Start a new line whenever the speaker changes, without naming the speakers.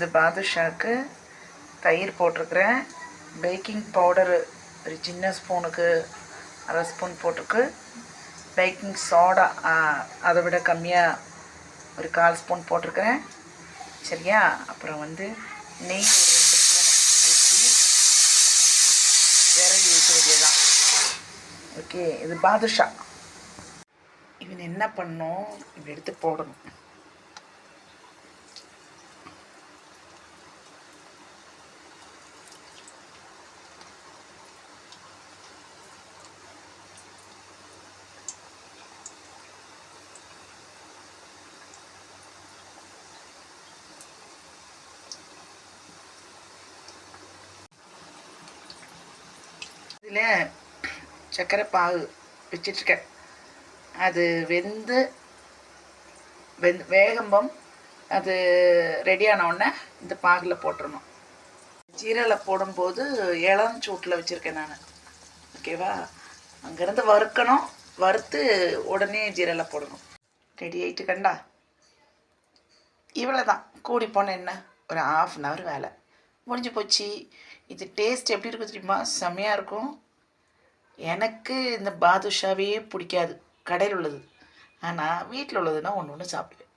இந்த பாதுஷாக்கு தயிர் போட்டிருக்கிறேன். பேக்கிங் பவுடரு ஒரு சின்ன ஸ்பூனுக்கு அரை ஸ்பூன் போட்டிருக்கு. பேக்கிங் சோடா அதை விட கம்மியாக ஒரு கால் ஸ்பூன் போட்டிருக்கிறேன். சரியா? அப்புறம் வந்து நெய் ஒரு ரெண்டு ஸ்பூன் ஊற்றி விறகு ஊற்ற வேண்டியதான் ஓகே இது பாதுஷா. இவன் என்ன பண்ணும்? இப்படி எடுத்து போடணும். இதில் சர்க்கரை பாகு வச்சிட்ருக்கேன். அது வெந்து வெந் வேகம்பம் அது ரெடியான உடனே இந்த பாகில் போட்டுடணும் ஜீரலை போடும்போது இளம் சூட்டில் வச்சுருக்கேன் நான். ஓகேவா அங்கேருந்து வறுக்கணும் வறுத்து உடனே ஜீரலை போடணும். ரெடி ஆகிட்டு கண்டா இவ்வளோ தான் கூடி போன என்ன? ஒரு ஆஃப் அன் ஹவர் வேலை. முடிஞ்சு போச்சு. இது டேஸ்ட் எப்படி இருக்கும் தெரியுமா? செம்மையாக இருக்கும். எனக்கு இந்த பாதுஷாவே பிடிக்காது. கடையில் உள்ளது. ஆனால் வீட்டில் உள்ளதுன்னா ஒன்று ஒன்று சாப்பிடுவேன்.